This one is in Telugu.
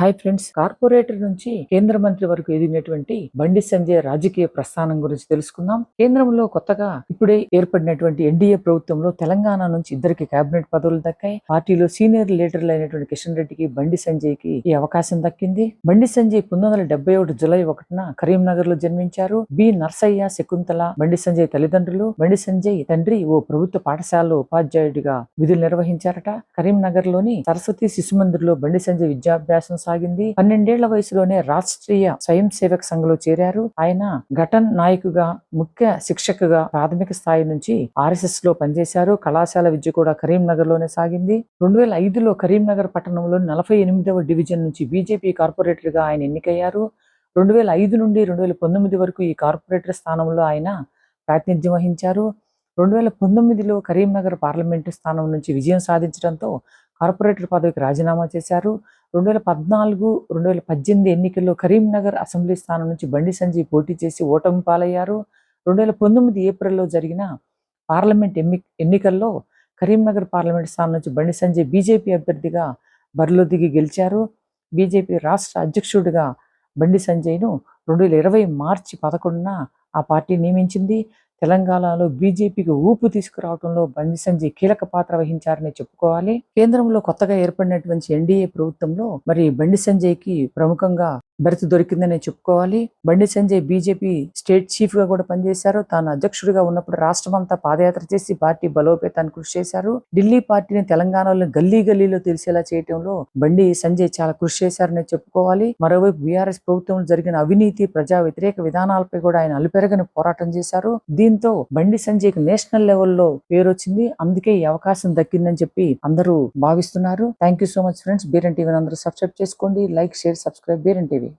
Hi friends. కార్పొరేటర్ నుంచి కేంద్ర మంత్రి వరకు ఎదిగినటువంటి బండి సంజయ్ రాజకీయ ప్రస్థానం గురించి తెలుసుకుందాం. కేంద్రంలో కొత్తగా ఇప్పుడే ఏర్పడినటువంటి ఎన్డీఏ ప్రభుత్వంలో తెలంగాణ నుంచి ఇద్దరికి కేబినెట్ పదవులు దక్కాయి. పార్టీలో సీనియర్ లీడర్లు అయినటువంటి కిషన్ రెడ్డికి బండి సంజయ్కి ఈ అవకాశం దక్కింది. బండి సంజయ్ పంతొమ్మిది వందల ఒకటి జులై ఒకటిన కరీంనగర్లో జన్మించారు. బి. నర్సయ్య శకుంతల బండి సంజయ్ తల్లిదండ్రులు. బండి సంజయ్ తండ్రి ఓ ప్రభుత్వ పాఠశాలలో ఉపాధ్యాయుడిగా విధులు నిర్వహించారట. కరీంనగర్లోని సరస్వతి శిశు మందిర్లో బండి సంజయ్ విద్యాభ్యాసం కొనసాగింది. పన్నెండేళ్ళ వయసులోనే రాష్ట్రీయ స్వయం సేవక్ సంఘంలో చేరారు. ఆయన ఘటన్ నాయకుగా ముఖ్య శిక్షకుగా ప్రాథమిక స్థాయి నుంచి ఆర్ఎస్ఎస్లో పనిచేశారు. కళాశాల విద్య కూడా కరీంనగర్లోనే సాగింది. రెండు వేల ఐదులో కరీంనగర్ పట్టణంలో నలభై ఎనిమిదవ డివిజన్ నుంచి బీజేపీ కార్పొరేటర్గా ఆయన ఎన్నికయ్యారు. రెండు వేల ఐదు నుండి రెండు వేల పంతొమ్మిది వరకు ఈ కార్పొరేటర్ స్థానంలో ఆయన ప్రాతినిధ్యం వహించారు. రెండు వేల పంతొమ్మిదిలో కరీంనగర్ పార్లమెంటు స్థానం నుంచి విజయం సాధించడంతో కార్పొరేటర్ పదవికి రాజీనామా చేశారు. రెండు వేల పద్నాలుగు రెండు వేల పద్దెనిమిది ఎన్నికల్లో కరీంనగర్ అసెంబ్లీ స్థానం నుంచి బండి సంజయ్ పోటీ చేసి ఓటమి పాలయ్యారు. రెండు వేల పంతొమ్మిది ఏప్రిల్లో జరిగిన పార్లమెంట్ ఎన్ని ఎన్నికల్లో కరీంనగర్ పార్లమెంట్ స్థానం నుంచి బండి సంజయ్ బీజేపీ అభ్యర్థిగా బరిలో దిగి గెలిచారు. బీజేపీ రాష్ట్ర అధ్యక్షుడిగా బండి సంజయ్ను రెండు వేల ఇరవై మార్చి పదకొండున ఆ పార్టీ నియమించింది. తెలంగాణలో బీజేపీకి ఊపు తీసుకురావడంలో బండి సంజయ్ కీలక పాత్ర వహించారని చెప్పుకోవాలి. కేంద్రంలో కొత్తగా ఏర్పడినటువంటి ఎన్డీఏ ప్రభుత్వంలో మరి బండి సంజయ్కి ప్రముఖంగా బెర్త్ దొరికిందని చెప్పుకోవాలి. బండి సంజయ్ బీజేపీ స్టేట్ చీఫ్గా కూడా పనిచేశారు. తాను అధ్యక్షుడిగా ఉన్నప్పుడు రాష్ట్రం అంతా పాదయాత్ర చేసి పార్టీ బలోపేతాన్ని కృషి చేశారు. ఢిల్లీ పార్టీని తెలంగాణలో గల్లీ గల్లీలో తెలిసేలా చేయటంలో బండి సంజయ్ చాలా కృషి చేశారని చెప్పుకోవాలి. మరోవైపు బీఆర్ఎస్ ప్రభుత్వంలో జరిగిన అవినీతి ప్రజా వ్యతిరేక విధానాలపై కూడా ఆయన అలుపెరగని పోరాటం చేశారు. దీంతో బండి సంజయ్కి నేషనల్ లెవెల్లో పేరు వచ్చింది అందుకే ఈ అవకాశం దక్కిందని చెప్పి అందరూ భావిస్తున్నారు. Thank you so much friends. Beeran టీవీని అందరూ సబ్స్క్రైబ్ చేసుకోండి. Like share subscribe. Beeran TV.